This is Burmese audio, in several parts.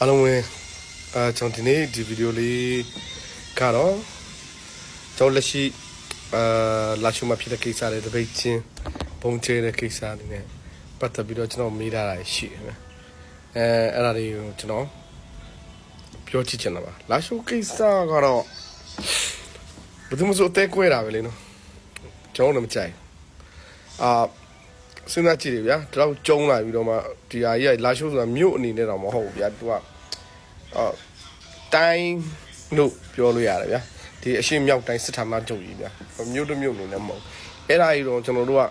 အားလုံးဝင်အာကျွန်တော်ဒီနေ့ဒီဗီဒီယိုလေးကတော့ကျွန်တော်လက်ရှိအာလာရှုမှာဖြစ်တဲ့ကိစ္စတွေတပိတ်ချင်းပုံချဲတဲ့ကိစ္စတွေနဲ့ပတ်သက်ပြီးတော့ကျွန်တော်မေးထားတာရှိတယ်နော်အဲအဲ့ဒါတွေကိုကျွန်တော်ပြောချင်ချင်တာပါလာရှုကိစ္စကတော့ဘယ်သူမှစိုးအသေးကွဲတာပဲလေနော်ကျွန်တော်လည်းမကြိုက်အာစဉ်းစားကြည့်တယ်ဗျာဒီတော့ကျုံလာပြီးတော့မှဒီဟာကြီးကလာရှုဆိုတာမြို့အနေနဲ့တော့မဟုတ်ဘူးဗျာသူက အော်တိုင်းလို့ပြောလို့ရတယ်ဗျာဒီအရှိမြောက်တိုင်းစစ်ဌာနချုပ်ကြီးဗျာမြို့တစ်မြို့အနေနဲ့မဟုတ်အဲ့ဒါကြီးတော့ကျွန်တော်တို့က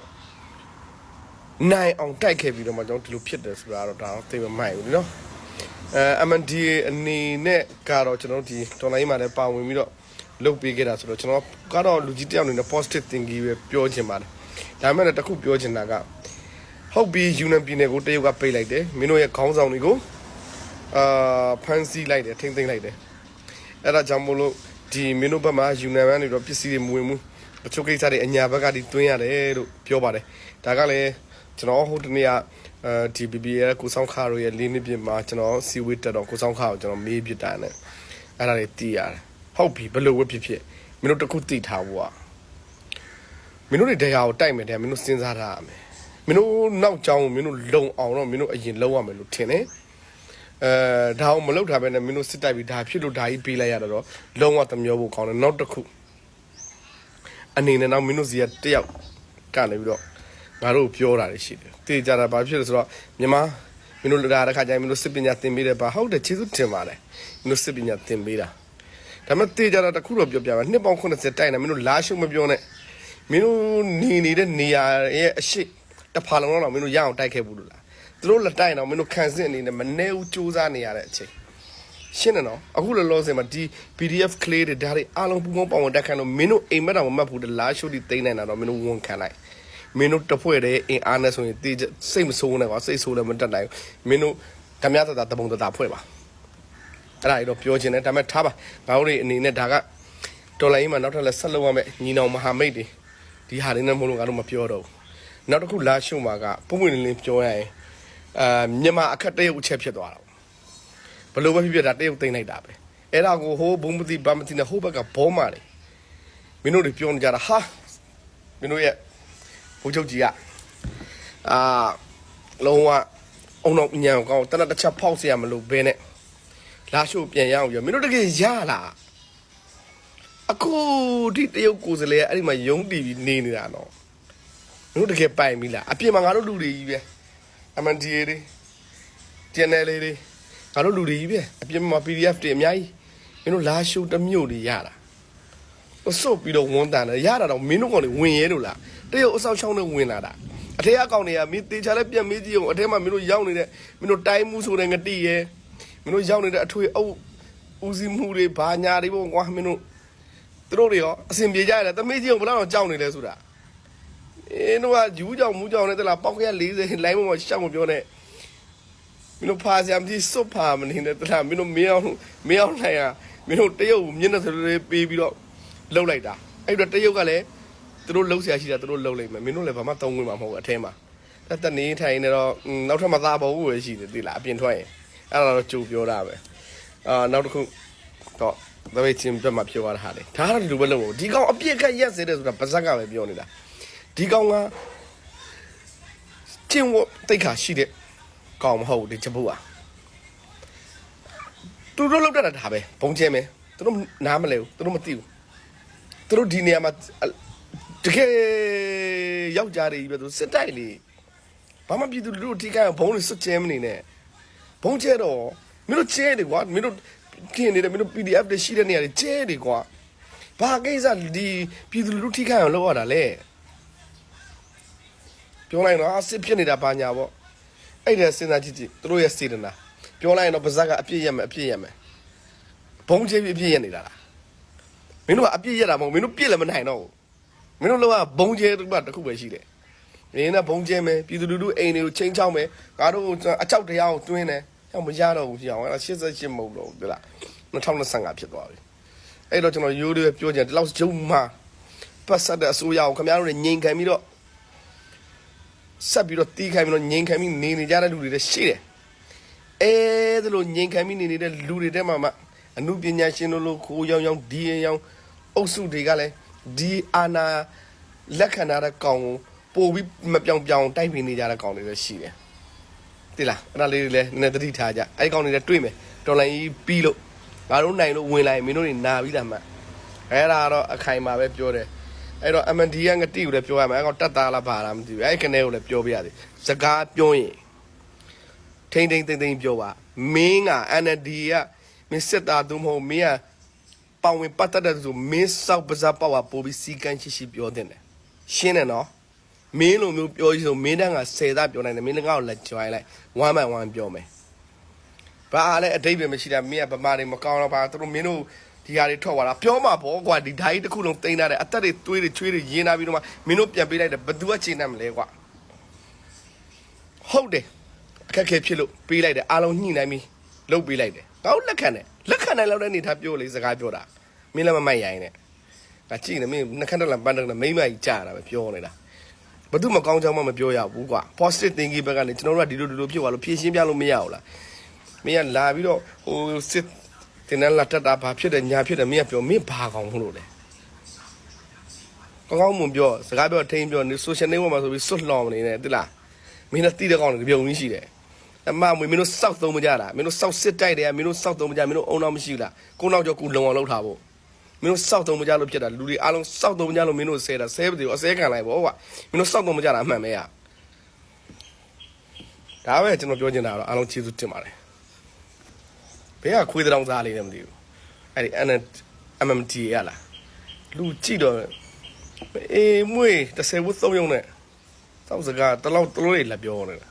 နိုင်အောင်တိုက်ခဲ့ပြီးတော့မှကျွန်တော်ဒီလိုဖြစ်တယ်ဆိုတာတော့ဒါတော့သိမမိုက်ဘူးနော်အဲ MNDA အနေနဲ့ကတော့ကျွန်တော်တို့ဒီ online မှာလည်းပါဝင်ပြီးတော့လုပ်ပေးခဲ့တာဆိုတော့ကျွန်တော်ကတော့လူကြီးတယောက်အနေနဲ့ positive thinking ပဲပြောချင်ပါတယ်ဒါပေမဲ့လည်းတစ်ခုပြောချင်တာကဟုတ်ပြီယူနန်ပြည်နယ်ကိုတရုတ်ကပိတ်လိုက်တယ်မင်းတို့ရဲ့ခေါင်းဆောင်တွေကို အာဖမ်းဆီးလိုက်တယ်ထိမ့်သိမ်းလိုက်တယ်အဲ့ဒါကြောင့်မို့လို့ဒီမင်းတို့ဘက်မှာယူနန်ကနေတော့ပစ္စည်းတွေမဝင်ဘူးတချို့ကိစ္စတွေအညာဘက်ကဒီတွင်းရတယ်လို့ပြောပါတယ်ဒါကလည်းကျွန်တော်ဟိုတနေ့ကအဲဒီ BB ရဲ့ကိုဆောင်ခါတို့ရဲ့လေးနှစ်ပြည့်မှာကျွန်တော်စီဝေးတက်တော့ကိုဆောင်ခါကိုကျွန်တော်မေးပြတာနဲ့အဲ့ဒါတွေတီးရတယ်ဟုတ်ပြီဘယ်လိုဝက်ဖြစ်ဖြစ်မင်းတို့တစ်ခုတီးထားဖို့อ่ะမင်းတို့တွေတရားကိုတိုက်မယ်တဲ့မင်းတို့စဉ်းစားထားရမယ်မင်းတို့နောက်ကြောင်းကိုမင်းတို့လုံအောင်တော့မင်းတို့အရင်လုံရမယ်လို့ထင်တယ် အဲဒါအောင်မလုပ်တာပဲနဲ့မင်းတို့စစ်တိုက်ပြီးဒါဖြစ်လို့ဒါကြီးပေးလိုက်ရတော့လုံဝသမျောဖို့ကောင်းတယ်နောက်တစ်ခုအနေနဲ့တော့မင်းတို့စီကတယောက်ကနေပြီးတော့ငါတို့ပြောတာတွေရှိတယ်တေးကြတာဘာဖြစ်လဲဆိုတော့မြန်မာမင်းတို့လာတဲ့ခါကျရင်မင်းတို့စစ်ပညာသင်ပေးတယ်ပါဟုတ်တယ်ကျေးဇူးတင်ပါတယ်မင်းတို့စစ်ပညာသင်ပေးတာဒါပေမဲ့တေးကြတာတစ်ခုတော့ပြောပြပါနှစ်ပေါင်း80တိုက်နေမင်းတို့လာရှုံမပြောနဲ့မင်းတို့နေနေတဲ့နေရာရဲ့အရှိတဖာလုံးတော့မင်းတို့ရအောင်တိုက်ခဲ့ဘူးလို့လား သူတို့လက်တိုက်တော့မင်းတို့ခံစစ်အနေနဲ့မနေဘူးစူးစမ်းနေရတဲ့အချိန်ရှင်းတယ်နော်အခုလောလောဆယ်မှာဒီ PDF ကလေးတွေဒါတွေအားလုံးပူပေါင်းပေါဝင်တက်ခံလို့မင်းတို့အိမ်မက်တော်မမှတ်ဘူးတလားရှိုးဒီသိမ်းနိုင်တာတော့မင်းတို့ဝန်ခံလိုက်မင်းတို့တဖွဲ့တဲ့အင်အားနဲ့ဆိုရင်တေးစိတ်မဆိုးနဲ့ကွာစိတ်ဆိုးလည်းမတက်နိုင်ဘူးမင်းတို့ဓမြသတာတပုံတတာဖွဲ့ပါအဲ့ဒါကြီးတော့ပြောချင်တယ်ဒါပေမဲ့ထားပါငါတို့တွေအနေနဲ့ဒါကတော်လိုင်းမှာနောက်ထပ်လည်းဆက်လုပ်ရမယ်ညီနောင်မဟာမိတ်တွေဒီဟာတွေနဲ့မဟုတ်လို့ငါတို့မပြောတော့ဘူးနောက်တစ်ခုလာရှုံမှာကပုံပွင့်လင်းလင်းပြောရရင် အာမြန်မာအခက်တရုတ်အချက်ဖြစ်သွားတာဘလို့ပဲဖြစ်ဖြစ်ဒါတရုတ်သိမ့်လိုက်တာပဲအဲ့ဒါကိုဟိုဘုံမတိဗမတိနဲ့ဟိုဘက်ကဘောမာတယ်မင်းတို့တွေပြောနေကြတာဟာမင်းတို့ရဲ့ဘုံချုပ်ကြီးကအာလုံးဝအုံတော့ညံကောင်းတနက်တစ်ချက်ဖောက်เสียမလို့ဘဲနဲ့လာရှုပြန်ရအောင်ပြောမင်းတို့တကယ်ရလားအခုဒီတရုတ်ကိုယ်စလဲအဲ့ဒီမှာယုံတီပြီးနေနေတာနော် မင်းတို့တကယ်ပိုင်ပြီလားအပြင်မှာငါတို့လူတွေကြီးပဲ MNDA တွေ channel လေးတွေငါတို့လူတွေကြီးပဲအပြင်မှာ PDF တွေအများကြီးမင်းတို့လာရှုတစ်မျိုးတွေရတာဟိုစုပ်ပြီးတော့ဝန်တန်တယ်ရတာတော့မင်းတို့ကောင်တွေဝင်ရဲလို့လားတရုတ်အဆောက်ချောင်းနဲ့ဝင်လာတာအထက်အကောင်တွေကမင်းတေချာလည်းပြန်မေးကြည့်အောင်အထက်မှာမင်းတို့ရောက်နေတဲ့မင်းတို့တိုင်းမှုဆိုတဲ့ငတိရဲမင်းတို့ရောက်နေတဲ့အထွေအုပ်ဦးစီးမှုတွေဘာညာတွေပေါ့ကွာမင်းတို့သူတို့တွေရောအစဉ်ပြေကြရတယ်တမေးကြီးအောင်ဘယ်တော့ကြောက်နေလဲဆိုတာ အင်းတို့ကယူကြောင်မူကြောင်နဲ့တလားပေါက်ကရ40လိုင်းပေါ်မှာရှောက်မပြောနဲ့မင်းတို့ဖာစရာမကြီးစွတ်ဖာမနေနဲ့တလားမင်းတို့မင်းအောင်မင်းအောင်နိုင်ရမင်းတို့တရုတ်မျက်နှာစလေးပေးပြီးတော့လှုပ်လိုက်တာအဲ့တော့တရုတ်ကလည်းသူတို့လှုပ်ဆရာရှိတာသူတို့လှုပ်လိုက်မယ်မင်းတို့လည်းဘာမှသုံးဝင်မှာမဟုတ်ဘူးအထဲမှာတက်တနေထိုင်နေတော့နောက်ထပ်မသားပေါ်ဘူးပဲရှိတယ်သိလားအပြင်ထွက်ရင်အဲ့ဒါတော့ကြိုပြောတာပဲအာနောက်တစ်ခုတော့သဘေချင်းပြတ်မှာဖြစ်သွားတာဟာလေဒါကတော့ဒီလိုပဲလုပ်လို့ဒီကောင်အပြစ်ခတ်ရက်စေတယ်ဆိုတာပါဇက်ကပဲပြောနေတာ ဒီကောင်ကကျင့်ဝတ်တိတ်ခါရှိတဲ့ကောင်မဟုတ်ဘူးဒီချပုတ်อ่ะသူတို့လောက်တတ်တာဒါပဲဘုံကျဲမယ်သူတို့နားမလဲဘူးသူတို့မသိဘူးသူတို့ဒီနေရာမှာတကယ်ယောက်ျားတွေကြီးပဲသူစစ်တိုက်လေဘာမှပြည်သူလူထုထိခိုက်အောင်ဘုံတွေစွတ်ကျဲမနေနဲ့ဘုံကျဲတော့မင်းတို့ကျဲတယ်ကွာမင်းတို့ခင်းနေတယ်မင်းတို့ PDF တွေရှိတဲ့နေရာတွေကျဲတယ်ကွာဘာကိစ္စဒီပြည်သူလူထုထိခိုက်အောင်လုပ်ရတာလဲ ပြောလိုက်တော့အစစ်ဖြစ်နေတာဘာညာပေါ့အဲ့ဒါစဉ်းစားကြည့်ကြည့်သူတို့ရဲ့စေတနာပြောလိုက်ရင်တော့ပါဇက်ကအပြည့်ရမယ်အပြည့်ရမယ်ဘုံချေပြီးအပြည့်ရနေတာလားမင်းတို့ကအပြည့်ရတာမဟုတ်မင်းတို့ပြည့်လည်းမနိုင်တော့ဘူးမင်းတို့လောကဘုံချေတစ်ပတ်တစ်ခုပဲရှိတယ်မင်းကဘုံချေမယ်ပြည်သူလူထုအိမ်တွေကိုချင်းချောင်းမယ်ငါတို့အချောက်တရားကိုတွင်းတယ်ဟောမရတော့ဘူးဖြစ်အောင်အဲ့ဒါ88မဟုတ်တော့ဘူးဒီလား2025ဖြစ်သွားပြီအဲ့တော့ကျွန်တော်ရိုးရိုးပြောချင်တယ်ဒီလောက်ဂျုံမှာပတ်ဆက်တဲ့အစိုးရကိုခင်ဗျားတို့ညင်ခံပြီးတော့ ဆက်ပြီးတော့တီးခိုင်းပြီးတော့ငိန်ခံပြီးနေနေကြတဲ့လူတွေလည်းရှိတယ်အဲဒါလိုငြိမ်ခံပြီးနေနေတဲ့လူတွေတဲ့မှာမှအမှုပညာရှင်တို့လိုခိုးရောင်ရောင်ဒီရင်ရောင်အုပ်စုတွေကလည်းဒီအာနာလက်ခံထားတဲ့ကောင်ကိုပို့ပြီးမပြောင်ပြောင်တိုက်ပြီးနေကြတဲ့ကောင်တွေလည်းရှိတယ်တိလားအဲ့ဒါလေးတွေလည်းနည်းနည်းသတိထားကြအဲ့ဒီကောင်တွေလည်းတွေ့မယ်တော်လိုင်းကြီးပြီးလို့ငါတို့နိုင်လို့ဝင်လာရင်မင်းတို့တွေနာပြီးတာမှအဲ့ဒါကတော့အခိုင်အမာပဲပြောတယ် အဲ့တော့ MND ကငတိကိုလည်းပြောရမယ်အဲ့ကောင်တက်တာလားဘာလားမသိဘူးအဲ့ဒီကနေကိုလည်းပြောပြရတယ်စကားပြောရင်ထိမ့်ထိမ့်သိမ့်သိမ့်ပြောပါမင်းက NLD ကမင်းစစ်သားသူမဟုတ်မင်းကပောင်ဝင်ပတ်သက်တဲ့သူဆိုမင်းစောက်ပါးစားပေါ့ပါပို့ပြီးစီကန်းရှိရှိပြောတဲ့တယ်ရှင်းတယ်နော်မင်းလိုမျိုးပြောကြီးဆိုမင်းတန်းက10သားပြောနိုင်တယ်မင်းလည်းငါ့ကိုလက်ကြွိုင်းလိုက်1 by 1ပြောမယ်ဘာလဲအတိတ်ပဲမရှိတာမင်းကဗမာတွေမကောင်းတော့ပါသူတို့မင်းတို့ ဒီဟာတွေထွက်သွားတာပြောမှာပေါ့ကွာဒီဓာတ်ကြီးတစ်ခုလုံးတိမ့်ထားတယ်အသက်တွေသွေးတွေချွေးတွေရင်းလာပြီးတော့မှမင်းတို့ပြန်ပေးလိုက်တယ်ဘသူကချိန်နေမလဲကွာဟုတ်တယ်အခက်အခဲဖြစ်လို့ပေးလိုက်တယ်အားလုံးညှိနှိုင်းပြီးလုပ်ပေးလိုက်တယ်ငါတို့လက်ခံတယ်လက်ခံနိုင်လောက်တဲ့အနေထားပြောလေစကားပြောတာမင်းလည်းမမိုက်ရိုင်းနဲ့ငါကြည့်နေမင်းနှခမ်းတက်လာပန်းတက်လာမိမ့်မကြီးကြာတာပဲပြောနေတာဘာလို့မကောင်းချောင်းမှမပြောရဘူးကွာ positive thinking ဘက်ကနေကျွန်တော်တို့ကဒီလိုဒီလိုဖြစ်သွားလို့ဖြည့်ရှင်းပြလို့မရဘူးလားမင်းကလာပြီးတော့ဟိုစစ် တင်တယ်လာတက်တာဘာဖြစ်တယ်ညာဖြစ်တယ်မင်းကပြောမင်းဘာကောင်မလို့လဲကောင်းကောင်းမွန်ပြောစကားပြောထိန်ပြောနေ social network မှာဆိုပြီးစွတ်လော်မနေနဲ့တိလားမင်းလည်းတိတဲ့ကောင်တွေပြုံကြီးရှိတယ်အမမွေမင်းတို့စောက်သုံးမကြတာမင်းတို့စောက်စစ်တိုက်တယ်မင်းတို့စောက်သုံးမကြမင်းတို့အုံတော့မရှိဘူးလားကိုနောက်ကျော်ကိုလုံအောင်လုပ်ထားဖို့မင်းတို့စောက်သုံးမကြလို့ဖြစ်တာလူတွေအားလုံးစောက်သုံးမကြလို့မင်းတို့ဆဲတာဆဲပါသေးဘူးအဆဲခံလိုက်ပေါ့ကွာမင်းတို့စောက်သုံးမကြတာအမှန်ပဲရဒါပဲကျွန်တော်ပြောချင်တာတော့အားလုံးကျေးဇူးတင်ပါတယ် ဘယ်ကခွေးတောင်သားလေးလည်းမသိဘူးအဲ့ဒီ MMT ရလားလူကြည့်တော့အေးမွေ30ဝတ်သုံးရုံနဲ့စောက်စကားတလောက်တလို့လေးလက်ပြောနေတာ